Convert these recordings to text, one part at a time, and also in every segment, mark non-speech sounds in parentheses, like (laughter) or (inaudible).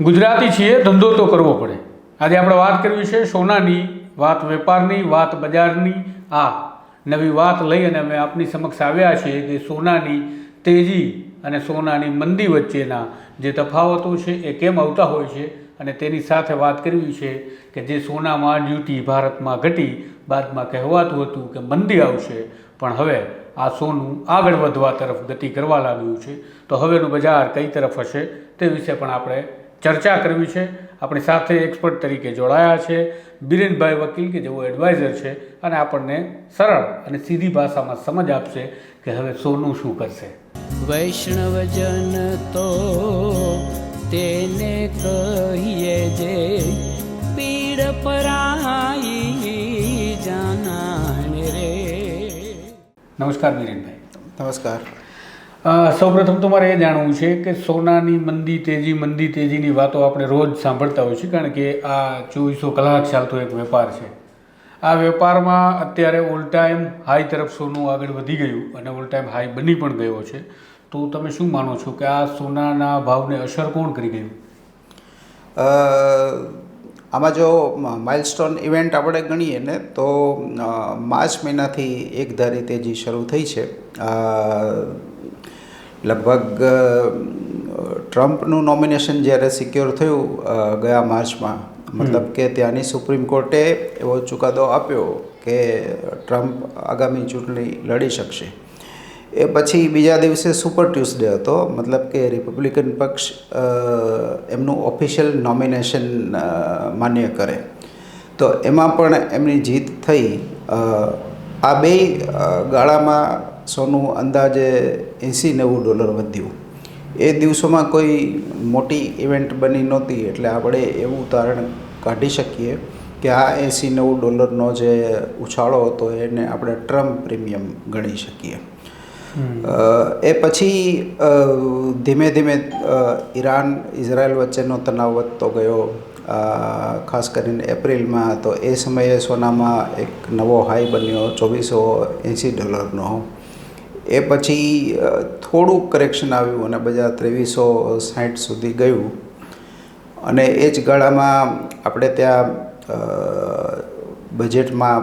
ગુજરાતી છીએ, ધંધો તો કરવો પડે. આજે આપણે વાત કરવી છે સોનાની વાત, વેપારની વાત, બજારની. આ નવી વાત લઈ અને અમે આપની સમક્ષ આવ્યા છીએ કે સોનાની તેજી અને સોનાની મંદી વચ્ચેના જે તફાવતો છે એ કેમ આવતા હોય છે અને તેની સાથે વાત કરવી છે કે જે સોનામાં ડ્યુટી ભારતમાં ઘટી, બાદમાં કહેવાતું હતું કે મંદી આવશે, પણ હવે આ સોનું આગળ વધવા તરફ ગતિ કરવા લાગ્યું છે. તો હવેનું બજાર કઈ તરફ હશે તે વિશે પણ આપણે ચર્ચા કરવી છે. આપણી સાથે એક્સપર્ટ તરીકે જોડાયા છે. બિરેનભાઈ વકીલ કે જેઓ એડવાઇઝર છે અને આપણને સરળ અને સીધી ભાષામાં સમજ આપશે કે હવે સોનું શું કરશે. વૈષ્ણવજન તો તેને કહીએ જે પીડ પરાઈ જાના રે. નમસ્કાર બિરેનભાઈ. નમસ્કાર. સૌપ્રથમ તો મારે એ જાણવું છે કે સોનાની મંદી તેજી, મંદી તેજીની વાતો આપણે રોજ સાંભળતા હોઈએ છીએ કારણ કે આ ચોવીસો કલાક ચાલતો એક વેપાર છે. આ વેપારમાં અત્યારે ઓલ ટાઈમ હાઈ તરફ સોનું આગળ વધી ગયું અને ઓલ ટાઈમ હાઈ બની પણ ગયો છે. તો તમે શું માનો છો કે આ સોનાના ભાવને અસર કોણ કરી ગયું? આમાં જો માઇલસ્ટોન ઇવેન્ટ આપણે ગણીએ ને તો માર્ચ મહિનાથી એક ધારી તેજી શરૂ થઈ છે લગભગ ટ્રમ્પનું નોમિનેશન જ્યારે સિક્યોર થયું ગયા માર્ચમાં, મતલબ કે ત્યાંની સુપ્રીમ કોર્ટે એવો ચુકાદો આપ્યો કે ટ્રમ્પ આગામી ચૂંટણી લડી શકશે. એ પછી બીજા દિવસે સુપર ટ્યુઝડે હતો. મતલબ કે રિપબ્લિકન પક્ષ એમનું ઓફિશિયલ નોમિનેશન માન્ય કરે. તો એમાં પણ એમની જીત થઈ. આ બે ગાળામાં સોનું અંદાજે એંસી નેવું ડોલર વધ્યું. એ દિવસોમાં કોઈ મોટી ઇવેન્ટ બની નહોતી, એટલે આપણે એવું તારણ કાઢી શકીએ કે આ એંસી નવ ડોલરનો જે ઉછાળો હતો, એને આપણે ટ્રમ્પ પ્રીમિયમ ગણી શકીએ. એ પછી ધીમે ધીમે ઈરાન ઇઝરાયલ વચ્ચેનો તણાવ વધતો ગયો. ખાસ કરીને એપ્રિલમાં તો એ સમયે સોનામાં એક નવો હાઈ બન્યો, ચોવીસો એંસી ડોલરનો. એ પછી થોડું કરેક્શન આવ્યું અને બજાર ત્રેવીસો સાઠ સુધી ગયું. અને એ જ ગાળામાં આપણે ત્યાં બજેટમાં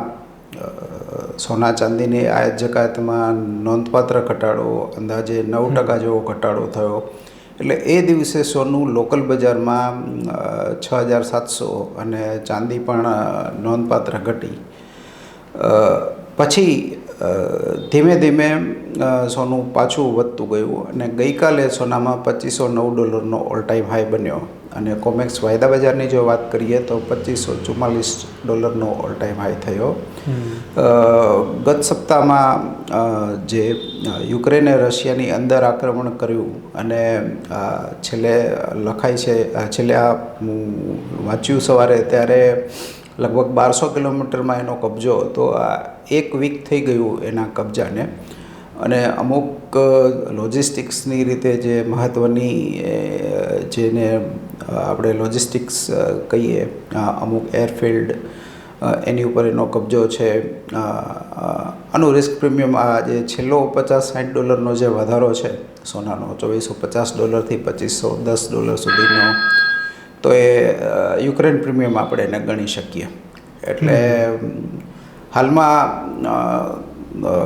સોના ચાંદીની આયાત જકાતમાં નોંધપાત્ર ઘટાડો, અંદાજે નવ ટકા જેવો ઘટાડો થયો. એટલે એ દિવસે સોનું લોકલ બજારમાં છ હજાર સાતસો અને ચાંદી પણ નોંધપાત્ર ઘટી. પછી ધીમે ધીમે સોનું પાછું વધતું ગયું અને ગઈકાલે સોનામાં પચીસો નવ ડોલરનો ઓલ ટાઈમ હાઈ બન્યો. અને કોમેક્સ વાયદા બજારની જો વાત કરીએ તો પચીસો ચુમ્માલીસ ડોલરનો ઓલ ટાઈમ હાઈ થયો. ગત સપ્તાહમાં જે યુક્રેને રશિયાની અંદર આક્રમણ કર્યું અને છેલ્લે લખાય છે છેલ્લે આ હું વાંચ્યું સવારે ત્યારે લગભગ બારસો કિલોમીટરમાં એનો કબજો હતો. આ એક વીક થઈ ગયું એના કબજાને. અને અમુક લોજિસ્ટિક્સની રીતે જે મહત્ત્વની જેને આપણે લોજિસ્ટિક્સ કહીએ અમુક એરફિલ્ડ એની ઉપર એનો કબજો છે. આનું રિસ્ક પ્રીમિયમ આ જે છેલ્લો પચાસ સાઠ ડોલરનો જે વધારો છે સોનાનો ચોવીસો પચાસ ડોલરથી પચીસો દસ ડોલર સુધીનો તો એ યુક્રેન પ્રીમિયમ આપણે એને ગણી શકીએ. એટલે હાલમાં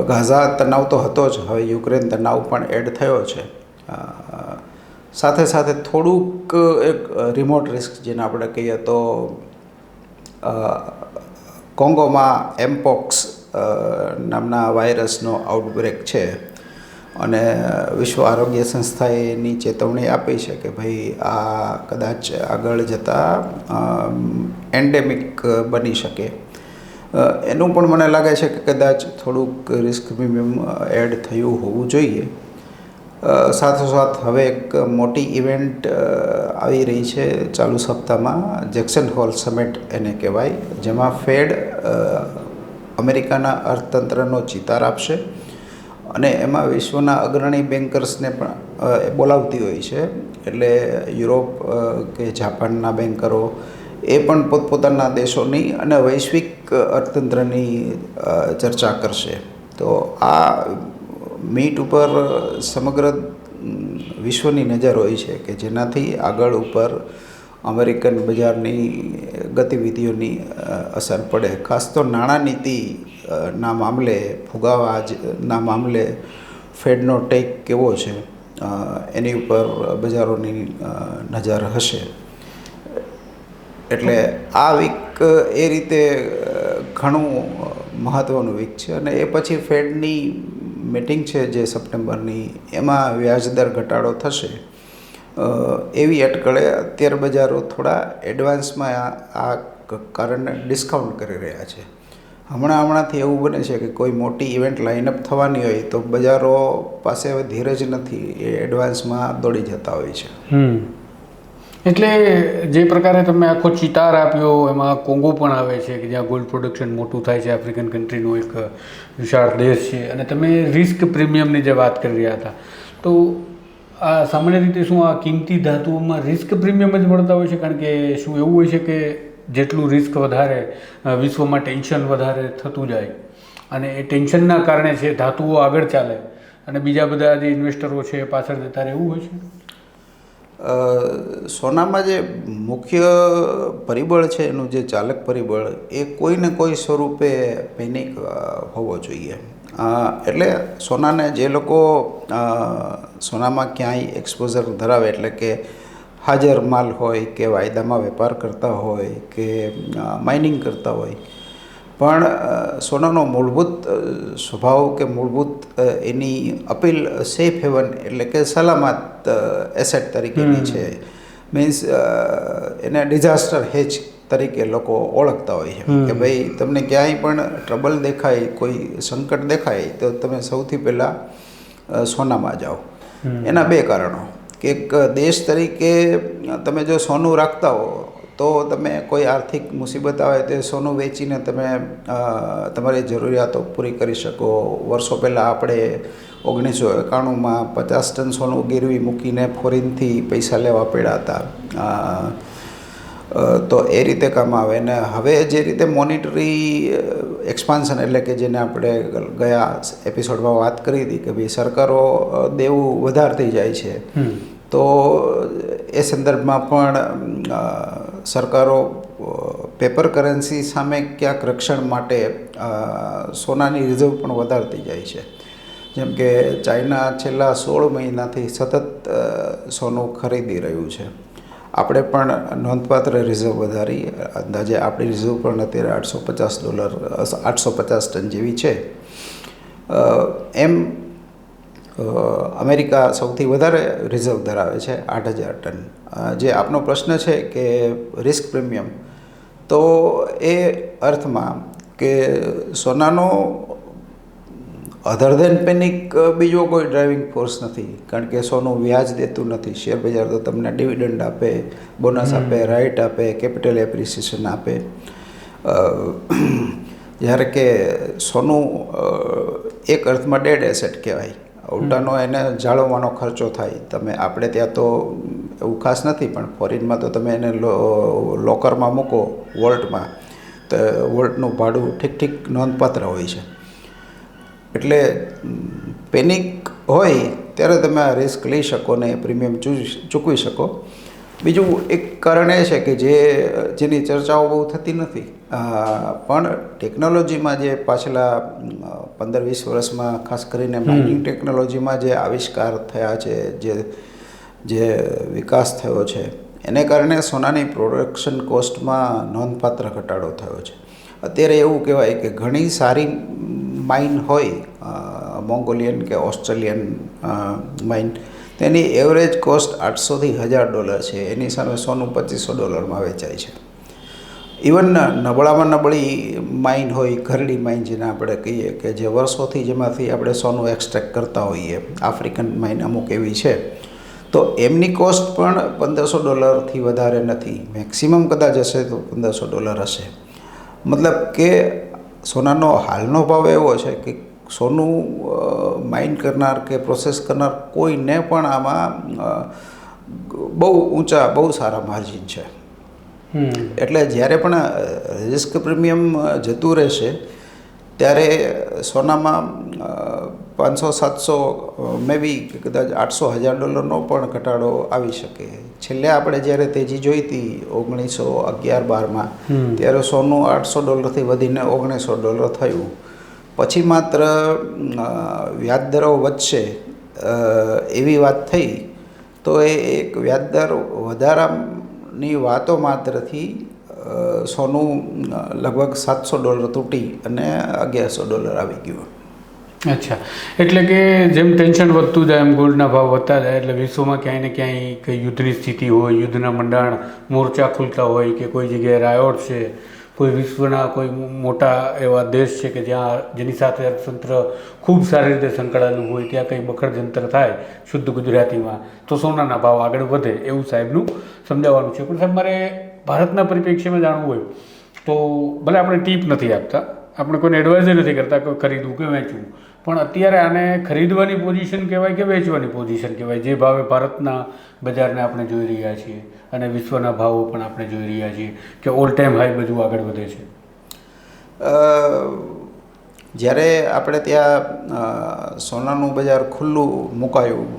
ગાઝા તણાવ તો હતો જ. હવે યુક્રેન તણાવ પણ એડ થયો છે. સાથે સાથે થોડુંક એક રિમોટ રિસ્ક જેને આપણે કહીએ તો કોંગોમાં એમ્પોક્સ નામના વાયરસનો આઉટબ્રેક છે. અને વિશ્વ આરોગ્ય સંસ્થાએ એની ચેતવણી આપી છે કે ભાઈ આ કદાચ આગળ જતાં એન્ડેમિક બની શકે. એનું પણ મને લાગે છે કે કદાચ થોડુંક રિસ્ક પ્રીમિયમ એડ થયું હોવું જોઈએ. સાથોસાથ હવે એક મોટી ઇવેન્ટ આવી રહી છે ચાલુ સપ્તાહમાં, જેક્સન હોલ સમિટ એને કહેવાય, જેમાં ફેડ અમેરિકાના અર્થતંત્રનો ચિતાર આપશે અને એમાં વિશ્વના અગ્રણી બેન્કર્સને પણ બોલાવતી હોય છે. એટલે યુરોપ કે જાપાનના બેન્કરો એ પણ પોતપોતાના દેશોની અને વૈશ્વિક અર્થતંત્રની ચર્ચા કરશે. તો આ મીટ ઉપર સમગ્ર વિશ્વની નજર હોય છે કે જેનાથી આગળ ઉપર અમેરિકન બજારની ગતિવિધિઓની અસર પડે. ખાસ તો નાણાં નીતિ ના મામલે ફુગાવાજના મામલે ફેડનો ટેક કેવો છે એની ઉપર બજારોની નજર હશે. એટલે આ વીક એ રીતે ઘણું મહત્ત્વનું વીક છે અને એ પછી ફેડની મિટિંગ છે જે સપ્ટેમ્બરની, એમાં વ્યાજદર ઘટાડો થશે. એવી અટકળે અત્યારે બજારો થોડા એડવાન્સમાં આ આ ક- કારણને ડિસ્કાઉન્ટ કરી રહ્યા છે. હમણાં હમણાંથી એવું બને છે કે કોઈ મોટી ઇવેન્ટ લાઇનઅપ થવાની હોય તો બજારો પાસે હવે ધીરજ નથી, એ એડવાન્સમાં દોડી જતા હોય છે. હમ. એટલે જે પ્રકારે તમે આખો ચિતાર આપ્યો, એમાં કોંગો પણ આવે છે કે જ્યાં ગોલ્ડ પ્રોડક્શન મોટું થાય છે આફ્રિકન કન્ટ્રીનો એક વિશાળ દેશ છે. અને તમે રિસ્ક પ્રીમિયમની જે વાત કરી રહ્યા હતા, તો આ સામાન્ય રીતે શું આ કિંમતી ધાતુઓમાં રિસ્ક પ્રીમિયમ જ મળતા હોય છે? કારણ કે શું એવું હોય છે કે જેટલું રિસ્ક વધારે વિશ્વમાં ટેન્શન વધારે થતું જાય. અને એ ટેન્શનના કારણે છે ધાતુઓ આગળ ચાલે. અને બીજા બધા જે ઇન્વેસ્ટરો છે પાછળ જતા રહે એવું હોય છે. સોનામાં જે મુખ્ય પરિબળ છે, એનું જે ચાલક પરિબળ, એ કોઈને કોઈ સ્વરૂપે પૈનિક હોવો જોઈએ. એટલે સોનાને જે લોકો સોનામાં ક્યાંય એક્સપોઝર ધરાવે, એટલે કે હાજર માલ હોય કે વાયદામાં વેપાર કરતા હોય કે માઇનિંગ કરતા હોય પણ સોનાનો મૂળભૂત સ્વભાવ કે મૂળભૂત એની અપીલ સેફ હેવન એટલે કે સલામત એસેટ તરીકેની છે. મીન્સ એને ડિઝાસ્ટર હેજ તરીકે લોકો ઓળખતા હોય છે. કે ભાઈ તમને ક્યાંય પણ ટ્રબલ દેખાય કોઈ સંકટ દેખાય તો તમે સૌથી પહેલાં સોનામાં જાઓ. એના બે કારણો. કે એક દેશ તરીકે તમે જો સોનું રાખતા હો તો તમે કોઈ આર્થિક મુસીબત આવે તો સોનું વેચીને તમે તમારી જરૂરિયાતો પૂરી કરી શકો. વર્ષો પહેલાં આપણે ઓગણીસો એકાણુંમાં પચાસ ટન સોનું ગીરવી મૂકીને ફોરીનથી પૈસા લેવા પડ્યા હતા. તો એ રીતે કામ આવે. ને હવે જે રીતે મોનિટરી એક્સપાન્શન એટલે કે જેને આપણે ગયા એપિસોડમાં વાત કરી હતી કે ભાઈ સરકારો દેવું વધારતી જાય છે. તો એ સંદર્ભમાં પણ સરકારો પેપર કરન્સી સામે ક્યાંક રક્ષણ માટે સોનાની રિઝર્વ પણ વધારતી જાય છે. જેમ કે ચાઇના છેલ્લા સોળ મહિનાથી સતત સોનું ખરીદી રહ્યું છે. આપણે પણ નોંધપાત્ર રિઝર્વ વધારી. અંદાજે આપણી રિઝર્વ પણ અત્યારે આઠસો પચાસ ડોલર આઠસો પચાસ ટન જેવી છે. એમ અમેરિકા સૌથી વધારે રિઝર્વ ધરાવે છે આઠ હજાર ટન. જે આપનો પ્રશ્ન છે કે રિસ્ક પ્રીમિયમ તો એ અર્થમાં કે સોનાનો અધર ધેન પેનિક બીજો કોઈ ડ્રાઇવિંગ ફોર્સ નથી. કારણ કે સોનું વ્યાજ દેતું નથી. શેર બજાર તો તમને ડિવિડન્ડ આપે બોનસ આપે રાઇટ આપે કેપિટલ એપ્રિસિએશન આપે. જ્યારે કે સોનું એક અર્થમાં ડેડ એસેટ કહેવાય. ઉલટાનો એને જાળવવાનો ખર્ચો થાય. તમે આપણે ત્યાં તો એવું ખાસ નથી, પણ ફોરેનમાં તો તમે એને લોકરમાં મૂકો, વોલ્ટમાં, તો વોલ્ટનું ભાડું ઠીક ઠીક નોંધપાત્ર હોય છે. એટલે પેનિક હોય ત્યારે તમે આ રિસ્ક લઈ શકો ને પ્રીમિયમ ચૂકવી શકો. બીજું એક કારણ એ છે કે જે, જેની ચર્ચાઓ બહુ થતી નથી પણ ટેકનોલોજીમાં જે પાછલા પંદર વીસ વર્ષમાં ખાસ કરીને માઇનિંગ ટેકનોલોજીમાં જે આવિષ્કાર થયા છે જે જે વિકાસ થયો છે એને કારણે સોનાની પ્રોડક્શન કોસ્ટમાં નોંધપાત્ર ઘટાડો થયો છે. અત્યારે એવું કહેવાય કે ઘણી સારી માઇન હોય મોંગોલિયન કે ઓસ્ટ્રેલિયન માઇન તેની એવરેજ કોસ્ટ આઠસોથી હજાર ડોલર છે એની સામે સોનું પચીસો ડોલરમાં વેચાય છે. ઇવન નબળામાં નબળી માઇન હોય, ઘરડી માઇન જેને આપણે કહીએ કે જે વર્ષોથી જેમાંથી આપણે સોનું એક્સટ્રેક્ટ કરતા હોઈએ આફ્રિકન માઇન અમુક એવી છે. તો એમની કોસ્ટ પણ પંદરસો ડોલરથી વધારે નથી. મેક્સિમમ કદાચ હશે તો પંદરસો ડોલર હશે. મતલબ કે સોનાનો હાલનો ભાવ એવો છે કે સોનું માઇન કરનાર કે પ્રોસેસ કરનાર કોઈને પણ આમાં બહુ ઊંચા, બહુ સારા માર્જિન છે. એટલે જ્યારે પણ રિસ્ક પ્રીમિયમ જતું રહેશે ત્યારે સોનામાં પાંચસો સાતસો મેબી કદાચ આઠસો હજાર ડોલરનો પણ ઘટાડો આવી શકે. છેલ્લે આપણે જ્યારે તેજી જોઈ હતી ઓગણીસો અગિયાર બારમાં ત્યારે સોનું આઠસો ડોલરથી વધીને ઓગણીસો ડોલર થયું. પછી માત્ર વ્યાજદરો વધશે એવી વાત થઈ તો એ એક વ્યાજદર વધારાની વાતો માત્રથી સોનું લગભગ સાતસો ડોલર તૂટી અને અગિયારસો ડોલર આવી ગયું. અચ્છા. એટલે કે જેમ ટેન્શન વધતું જાય, એમ ગોલ્ડના ભાવ વધતા જાય, એટલે વિશ્વમાં ક્યાંય ને ક્યાંય કંઈ યુદ્ધની સ્થિતિ હોય, યુદ્ધના મંડાણ મોરચા ખુલતા હોય કે કોઈ જગ્યાએ રાયોટ છે કોઈ વિશ્વના કોઈ મોટા એવા દેશ છે કે જ્યાં જેની સાથે અર્થતંત્ર ખૂબ સારી રીતે સંકળાયેલું હોય, ત્યાં કંઈ બખડ જંતર થાય શુદ્ધ ગુજરાતીમાં, તો સોનાના ભાવ આગળ વધે એવું સાહેબનું સમજાવવાનું છે. પણ સાહેબ, મારે ભારતના પરિપ્રેક્ષ્યમાં જાણવું હોય, તો ભલે આપણે ટીપ નથી આપતા, આપણે કોઈને એડવાઇઝ નથી કરતા કે ખરીદવું કે વેચવું, પણ અત્યારે આને ખરીદવાની પોઝિશન કહેવાય કે વેચવાની પોઝિશન કહેવાય, જે ભાવે ભારતના બજારને આપણે જોઈ રહ્યા છીએ. અને વિશ્વના ભાવો પણ આપણે જોઈ રહ્યા છીએ કે ઓલ ટાઈમ હાઈ બધું આગળ વધે છે. જ્યારે આપણે ત્યાં સોનાનું બજાર ખુલ્લું મુકાયું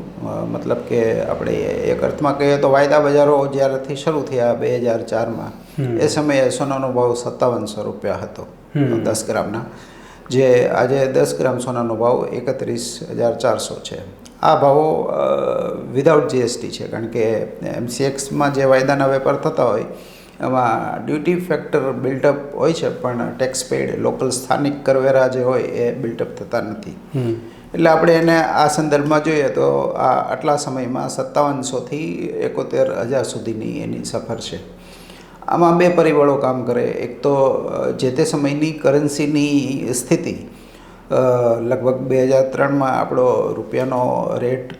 મતલબ કે આપણે એક અર્થમાં કહીએ તો વાયદા બજારો જ્યારેથી શરૂ થયા બે હજાર ચારમાં એ સમયે સોનાનો ભાવ સત્તાવનસો રૂપિયા હતો દસ ગ્રામના. જે આજે દસ ગ્રામ સોનાનો ભાવ એકત્રીસ હજાર ચારસો છે. આ ભાવો વિધાઉટ જીએસટી છે. કારણ કે એમસીએક્સમાં જે વાયદાના વેપાર થતા હોય એમાં ડ્યુટી ફેક્ટર બિલ્ટઅપ હોય છે પણ ટેક્સ પેડ લોકલ સ્થાનિક કરવેરા જે હોય એ બિલ્ટઅપ થતા નથી. એટલે આપણે એને આ સંદર્ભમાં જોઈએ તો આ આટલા સમયમાં સત્તાવનસોથી એકોતેર હજાર સુધીની એની સફર છે. આમાં બે પરિબળો કામ કરે. એક તો જે તે સમયની કરન્સીની સ્થિતિ લગભગ બે હજાર ત્રણમાં આપણો રૂપિયાનો રેટ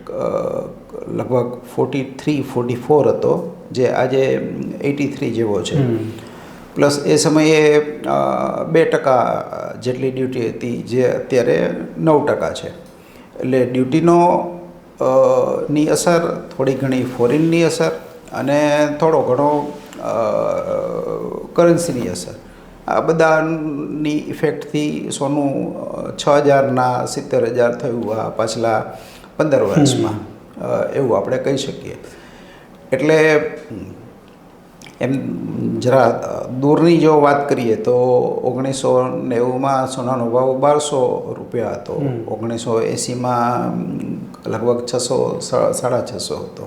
લગભગ ફોર્ટી થ્રી ફોર્ટી ફોર હતો જે આજે એટી થ્રી જેવો છે. પ્લસ એ સમયે બે ટકા જેટલી ડ્યુટી હતી જે અત્યારે નવ ટકા છે. એટલે ડ્યુટીનો ની અસર થોડી ઘણી ફોરેનની અસર અને થોડો ઘણો કરન્સીની અસર. આ બધાની ઇફેક્ટથી સોનું છ હજારના સિત્તેર હજાર થયું આ પાછલા પંદર વર્ષમાં. એવું આપણે કહી શકીએ. એટલે એમ જરા દૂરની જો વાત કરીએ તો ઓગણીસો નેવુંમાં સોનાનો ભાવ બારસો રૂપિયા હતો. ઓગણીસો એંસીમાં લગભગ છસો સાડા છસો હતો.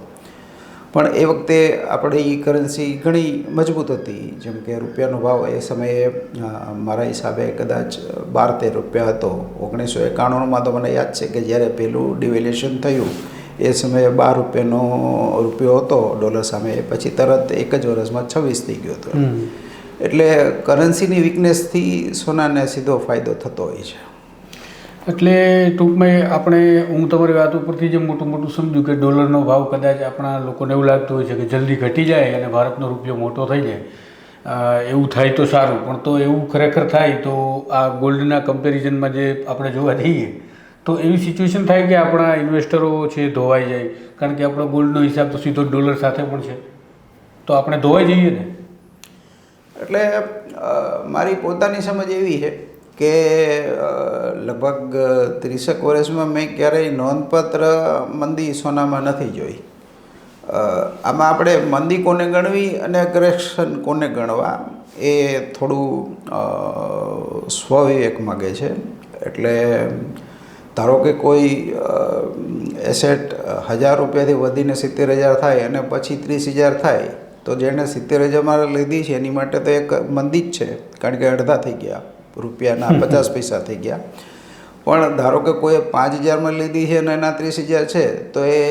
પણ એ વખતે આપણી કરન્સી ઘણી મજબૂત હતી. જેમ કે રૂપિયાનો ભાવ એ સમયે મારા હિસાબે કદાચ બાર તેર રૂપિયા હતો. ઓગણીસો એકાણુંમાં તો મને યાદ છે કે જ્યારે પહેલું ડિવેલ્યુશન થયું એ સમયે બાર રૂપિયાનો રૂપિયો હતો ડોલર સામે. પછી તરત એક જ વર્ષમાં છવ્વીસ થઈ ગયો હતો. એટલે કરન્સીની વીકનેસથી સોનાને સીધો ફાયદો થતો હોય છે. એટલે ટૂંકમાં આપણે, હું તમારી વાત ઉપરથી જે મોટું મોટું સમજ્યું કે ડોલરનો ભાવ કદાચ આપણા લોકોને એવું લાગતું હોય છે કે જલ્દી ઘટી જાય અને ભારતનો રૂપિયો મોટો થઈ જાય. એવું થાય તો સારું, પણ તો એવું ખરેખર થાય તો આ ગોલ્ડના કમ્પેરિઝનમાં જે આપણે જોવા જઈએ, તો એવી સિચ્યુએશન થાય કે આપણા ઇન્વેસ્ટરો છે ધોવાઈ જાય, કારણ કે આપણો ગોલ્ડનો હિસાબ તો સીધો ડોલર સાથે પણ છે. તો આપણે ધોવાઈ જઈએ ને? એટલે મારી પોતાની સમજ એવી છે કે લગભગ ત્રીસેક વર્ષમાં મેં ક્યારેય નોંધપાત્ર મંદી સોનામાં નથી જોઈ. આમાં આપણે મંદી કોને ગણવી અને કરેક્શન કોને ગણવા એ થોડું સ્વવિવેક માગે છે. એટલે ધારો કે કોઈ એસેટ હજાર રૂપિયાથી વધીને સિત્તેર હજાર થાય અને પછી ત્રીસ હજાર થાય, તો જેણે સિત્તેર હજારમાં લીધી છે, એની માટે તો એક મંદી જ છે, કારણ કે અડધા થઈ ગયા. રૂપિયાના (laughs) પચાસ પૈસા થઈ ગયા. પણ ધારો કે કોઈ પાંચ હજારમાં લીધી છે અને એના ત્રીસ હજાર છે તો એ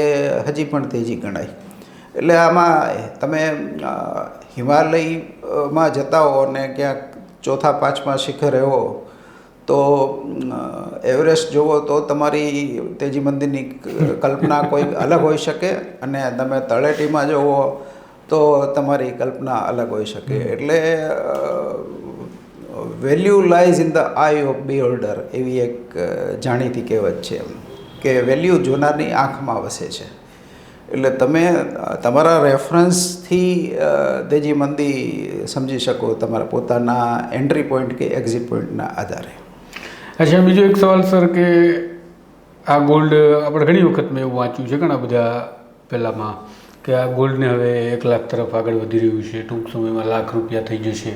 હજી પણ તેજી ગણાય. એટલે આમાં તમે હિમાલયમાં જતા હો અને ક્યાંક ચોથા પાંચમા શિખરે હો તો એવરેસ્ટ જુઓ તો તમારી તેજી મંદિરની કલ્પના કોઈ અલગ હોઈ શકે અને તમે તળેટીમાં જુઓ તો તમારી કલ્પના અલગ હોઈ શકે. એટલે value lies in the eye of beholder એવી એક જાણીતી કહેવત છે કે વેલ્યુ જોનારની આંખમાં વસે છે. એટલે તમે તમારા રેફરન્સથી દેજી મંદી સમજી શકો તમારા પોતાના એન્ટ્રી પોઈન્ટ કે એક્ઝિટ પોઈન્ટના આધારે. અચ્છા બીજો એક સવાલ, સર, કે આ ગોલ્ડ આપણે ઘણી વખત મેં એવું વાંચ્યું છે ઘણા બધા પહેલાંમાં, કે આ ગોલ્ડને હવે એક લાખ તરફ આગળ વધી રહ્યું છે, ટૂંક સમયમાં લાખ રૂપિયા થઈ જશે.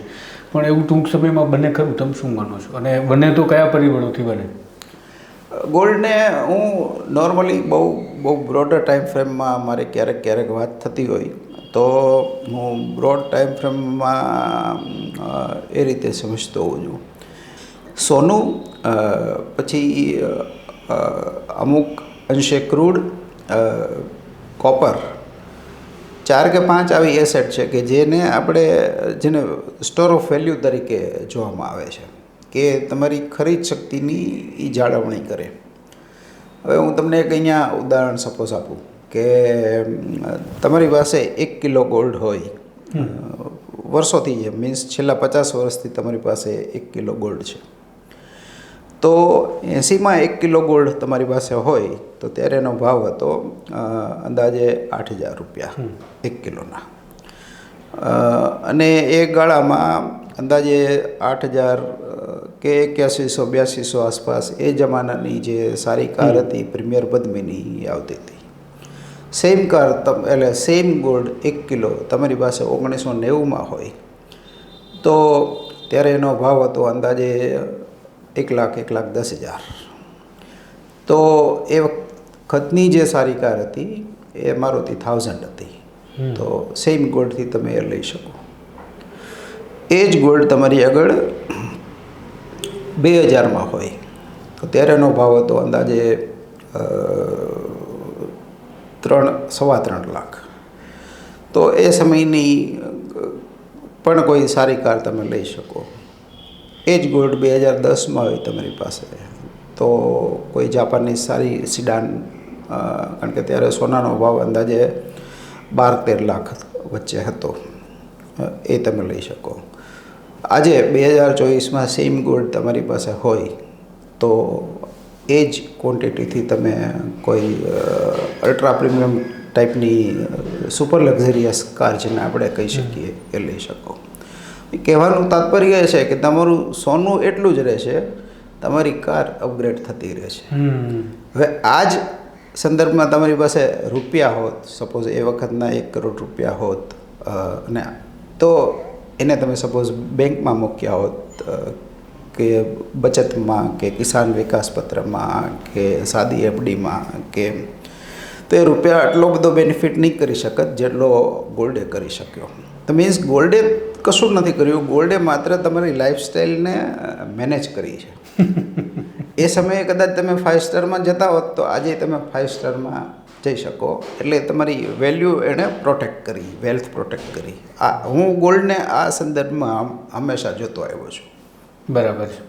પણ એવું ટૂંક સમયમાં બને ખરું? તમે શું માનો છો? અને બને તો કયા પરિબળોથી બને? ગોલ્ડને હું નોર્મલી બહુ બહુ બ્રોડર ટાઈમ ફ્રેમમાં મારે ક્યારેક ક્યારેક વાત થતી હોય, તો હું બ્રોડ ટાઈમ ફ્રેમમાં એ રીતે સમજતો હોઉં છું. સોનું પછી અમુક અંશે ક્રૂડ કોપર ચાર કે પાંચ આવી એસેટ છે કે જેને આપણે જેને સ્ટોર ઓફ વેલ્યુ તરીકે જોવામાં આવે છે કે તમારી ખરીદ શક્તિની એ જાળવણી કરે. હવે હું તમને એક અહીંયા ઉદાહરણ સપોઝ આપું કે તમારી પાસે એક કિલો ગોલ્ડ હોય. વર્ષોથી છે મીન્સ છેલ્લા પચાસ વર્ષથી તમારી પાસે એક કિલો ગોલ્ડ છે. તો એંસીમાં એક કિલો ગોલ્ડ તમારી પાસે હોય તો ત્યારે એનો ભાવ હતો અંદાજે આઠ હજાર રૂપિયા એક કિલોના. અને એ ગાળામાં અંદાજે આઠ હજાર કે એક્યાસીસો બ્યાસીસો આસપાસ એ જમાનાની જે સારી કાર હતી પ્રીમિયર પદ્મિની એ આવતી હતી. સેમ કાર તમ એટલે સેમ ગોલ્ડ એક કિલો તમારી પાસે ઓગણીસો નેવુંમાં હોય તો ત્યારે એનો ભાવ હતો અંદાજે એક લાખ એક લાખ દસ હજાર. તો એ વખતની જે સારી કાર હતી એ મારુતિ થાઉઝન્ડ હતી. તો સેમ ગોલ્ડથી તમે એ લઈ શકો. એ જ ગોલ્ડ તમારી આગળ બે હજારમાં હોય. તો ત્યારેનો ભાવ હતો અંદાજે ત્રણ સવા ત્રણ લાખ. તો એ સમયની પણ કોઈ સારી કાર તમે લઈ શકો. એ જ ગોલ્ડ બે હજાર દસમાં હોય તમારી પાસે. તો કોઈ જાપાનની સારી સિડાન કારણ કે ત્યારે સોનાનો ભાવ અંદાજે બાર તેર લાખ વચ્ચે હતો. એ તમે લઈ શકો. આજે બે હજાર ચોવીસમાં સેમ ગોલ્ડ તમારી પાસે હોય તો એ જ ક્વોન્ટિટીથી તમે કોઈ અલ્ટ્રા પ્રીમિયમ ટાઈપની સુપર લક્ઝરિયસ કાર જેને આપણે કહી શકીએ એ લઈ શકો. કહેવાનું તાત્પર્ય એ છે કે તમારું સોનું એટલું જ રહેશે તમારી કાર અપગ્રેડ થતી રહેશે. હવે આ જ સંદર્ભમાં તમારી પાસે રૂપિયા હોત સપોઝ એ વખતના એક કરોડ રૂપિયા હોત અને તો એને તમે સપોઝ બેંકમાં મૂક્યા હોત કે બચતમાં કે કિસાન વિકાસ પત્રમાં કે સાદી એફડીમાં કે તો એ રૂપિયા આટલો બધો બેનિફિટ નહીં કરી શકત જેટલો ગોલ્ડે કરી શક્યો. તો મીન્સ ગોલ્ડે કશું નથી કર્યું. ગોલ્ડે માત્ર તમારી લાઈફસ્ટાઈલને મેનેજ કરી છે. (laughs) એ સમયે કદાચ તમે ફાઇવ સ્ટારમાં જતા હોત તો આજે તમે ફાઇવ સ્ટારમાં જઈ શકો. એટલે તમારી વેલ્યુ એણે પ્રોટેક્ટ કરી વેલ્થ પ્રોટેક્ટ કરી. આ હું ગોલ્ડને આ સંદર્ભમાં હંમેશા જોતો આવ્યો છું. બરાબર છે.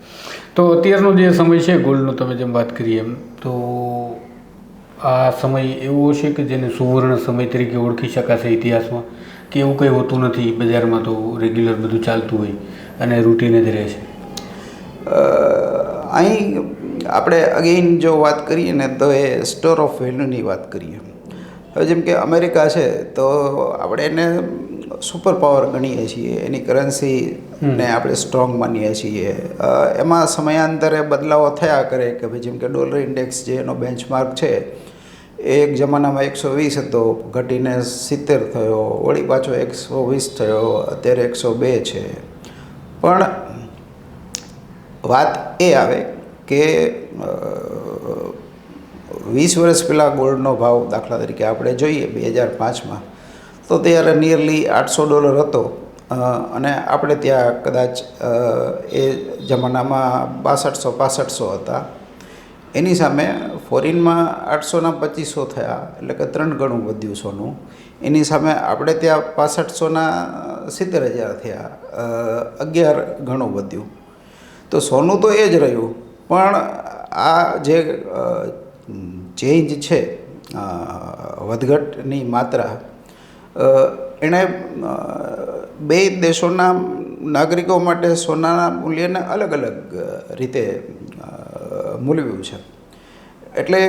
તો અત્યારનો જે સમય છે ગોલ્ડનો તમે જેમ વાત કરી એમ તો આ સમય એવો છે કે જેને સુવર્ણ સમય તરીકે ઓળખી શકાશે ઇતિહાસમાં? કે એવું કંઈ હોતું નથી બજારમાં તો રેગ્યુલર બધું ચાલતું હોય અને રૂટીન જ રહે છે. અહીં આપણે અગેઇન જો વાત કરીએ ને તો એ સ્ટોર ઓફ વેલ્યુની વાત કરીએ. હવે જેમ કે અમેરિકા છે તો આપણે એને સુપર પાવર ગણીએ છીએ એની કરન્સીને આપણે સ્ટ્રોંગ માનીએ છીએ. એમાં સમયાંતરે બદલાવો થયા કરે કે ભાઈ જેમ કે ડોલર ઇન્ડેક્સ જે એનો બેન્ચમાર્ક છે એક જમાનામાં એકસો વીસ હતો, ઘટીને સિત્તેર થયો, વળી પાછો એકસો વીસ થયો, અત્યારે એકસો બે છે. પણ વાત એ આવે કે વીસ વર્ષ પહેલાં ગોલ્ડનો ભાવ દાખલા તરીકે આપણે જોઈએ બે હજાર પાંચમાં, તો ત્યારે નિયરલી આઠસો ડોલર હતો. અને આપણે ત્યાં કદાચ એ જમાનામાં બાસઠસો, પાસઠસો હતા. એની સામે ફોરિનમાં આઠસોના પચીસો થયા, એટલે કે ત્રણ ગણું વધ્યું સોનું. એની સામે આપણે ત્યાં પાસઠસોના સિત્તેર હજાર થયા અગિયાર ગણું વધ્યું. તો સોનું તો એ જ રહ્યું, પણ આ જે ચેન્જ છે વધઘટની માત્રા એણે બે દેશોના નાગરિકો માટે સોનાના મૂલ્યને અલગ અલગ રીતે મૂલવ્યું છે. એટલે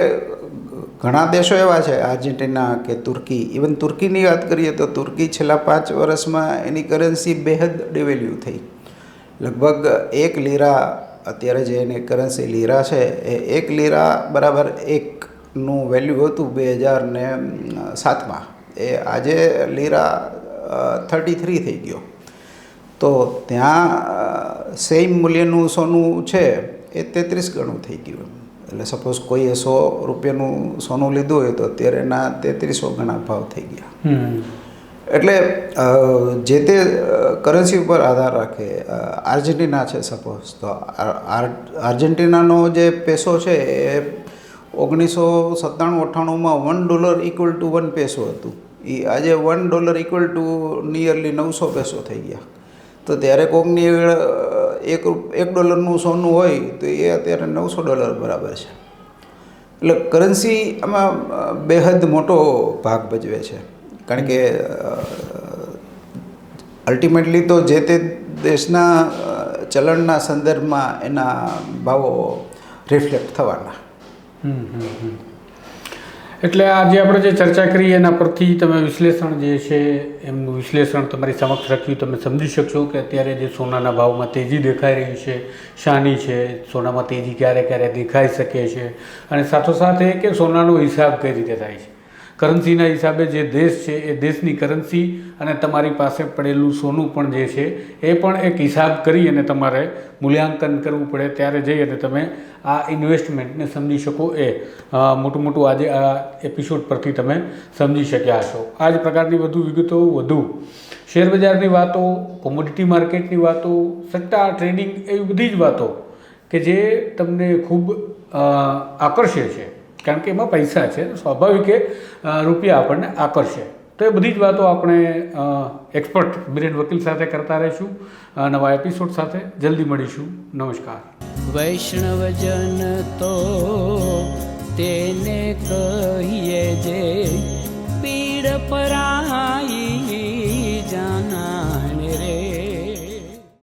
ઘણા દેશો એવા છે, આર્જેન્ટિના કે તુર્કી. ઇવન તુર્કીની વાત કરીએ તો તુર્કી છેલ્લા પાંચ વર્ષમાં એની કરન્સી બેહદ ડિવેલ્યુ થઈ. લગભગ એક લીરા, અત્યારે જે એની કરન્સી લીરા છે, એ એક લીરા બરાબર એકનું વેલ્યુ હતું બે હજાર ને સાતમાં. એ આજે લીરા થર્ટી થ્રી થઈ ગયો. તો ત્યાં સેમ મૂલ્યનું સોનું છે. એ તેત્રીસ ગણું થઈ ગયું એટલે સપોઝ કોઈએ સો રૂપિયાનું સોનું લીધું હોય તો અત્યારે એના તેત્રીસો ગણા ભાવ થઈ ગયા. હમ. એટલે જે તે કરન્સી ઉપર આધાર રાખે આર્જેન્ટિના છે સપોઝ તો આર્જેન્ટિનાનો જે પેસો છે એ ઓગણીસો સત્તાણું અઠ્ઠાણુંમાં one dollar equal to one peso હતું. એ આજે one dollar equal to nearly નવસો પેસો થઈ ગયા. તો ત્યારે કોકની એક એક ડોલરનું સોનું હોય તો એ અત્યારે નવસો ડોલર બરાબર છે. એટલે કરન્સી આમાં બેહદ મોટો ભાગ ભજવે છે. કારણ કે અલ્ટિમેટલી તો જે તે દેશના ચલણના સંદર્ભમાં એના ભાવો રિફ્લેક્ટ થવાના. એટલે આજે આપણે જે ચર્ચા કરી એના પરથી તમે વિશ્લેષણ જે છે, એમનું વિશ્લેષણ તમારી સમક્ષ રાખ્યું, તમે સમજી શકશો કે અત્યારે જે સોનાના ભાવમાં તેજી દેખાઈ રહી છે, શાની છે, સોનામાં તેજી ક્યારે ક્યારે દેખાઈ શકે છે અને સાથોસાથ એ કે સોનાનો હિસાબ કઈ રીતે થાય છે. કરન્સીના હિસાબે જે દેશ છે એ દેશની કરન્સી અને તમારી પાસે પડેલું સોનું પણ જે છે એ પણ એક હિસાબ કરી અને તમારે મૂલ્યાંકન કરવું પડે. ત્યારે જઈ અને તમે આ ઇન્વેસ્ટમેન્ટને સમજી શકો એ. મોટું મોટું આજે આ એપિસોડ પરથી તમે સમજી શક્યા હશો. આ જ પ્રકારની વધુ વિગતો વધુ. શેર બજારની વાતો કોમોડિટી માર્કેટની વાતો, સટ્ટા ટ્રેડિંગ એવી બધી જ વાતો કે જે તમને ખૂબ આકર્ષે છે. કારણ કે એમાં પૈસા છે સ્વાભાવિક એ રૂપિયા આપણને આકર્ષે. તો એ બધી જ વાતો આપણે એક્સપર્ટ બિરેન વકીલ સાથે કરતા રહીશું નવા એપિસોડ સાથે. જલ્દી મળીશું. નમસ્કાર. વૈષ્ણવજન તો તેને કહીએ જે, પીડ પરા